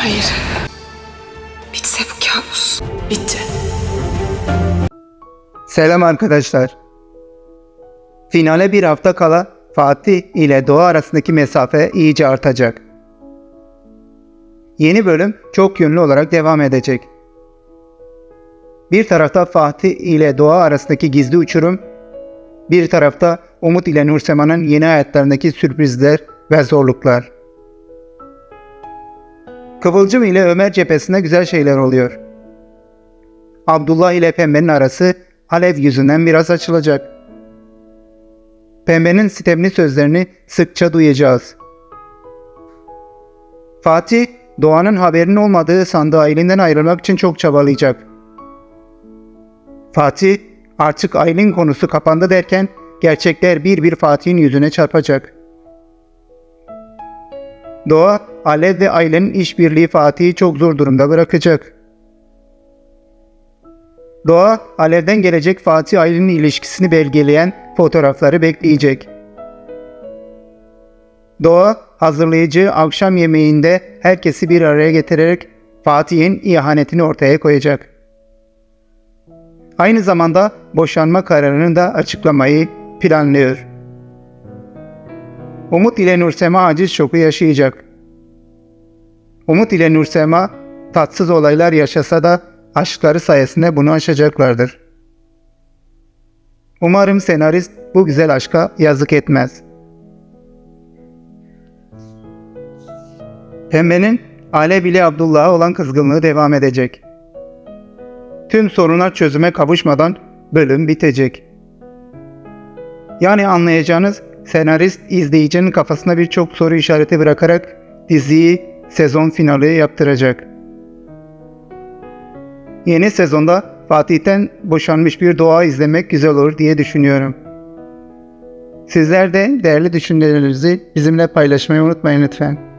Hayır. Bitse bu kabus. Bitti. Selam arkadaşlar. Finale bir hafta kala Fatih ile Doğa arasındaki mesafe iyice artacak. Yeni bölüm çok yönlü olarak devam edecek. Bir tarafta Fatih ile Doğa arasındaki gizli uçurum, bir tarafta Umut ile Nursema'nın yeni hayatlarındaki sürprizler ve zorluklar. Kıvılcım ile Ömer cephesinde güzel şeyler oluyor. Abdullah ile Pembe'nin arası Alev yüzünden biraz açılacak. Pembe'nin sitemli sözlerini sıkça duyacağız. Fatih, Doğan'ın haberinin olmadığı sandığı Aylin'den ayrılmak için çok çabalayacak. Fatih, artık Aylin konusu kapandı derken gerçekler bir bir Fatih'in yüzüne çarpacak. Doğa, Alev ve Aylin'in işbirliği Fatih'i çok zor durumda bırakacak. Doğa, Alev'den gelecek Fatih Aylin'in ilişkisini belgeleyen fotoğrafları bekleyecek. Doğa, hazırlayıcı akşam yemeğinde herkesi bir araya getirerek Fatih'in ihanetini ortaya koyacak. Aynı zamanda boşanma kararını da açıklamayı planlıyor. Umut ile Nursema aciz şoku yaşayacak. Umut ile Nursema tatsız olaylar yaşasa da aşkları sayesinde bunu aşacaklardır. Umarım senarist bu güzel aşka yazık etmez. Pembe'nin Alev ile Abdullah'a olan kızgınlığı devam edecek. Tüm sorunlar çözüme kavuşmadan bölüm bitecek. Yani anlayacağınız senarist izleyicinin kafasına birçok soru işareti bırakarak diziyi sezon finali yaptıracak. Yeni sezonda Fatih'ten boşanmış bir doğa izlemek güzel olur diye düşünüyorum. Sizler de değerli düşüncelerinizi bizimle paylaşmayı unutmayın lütfen.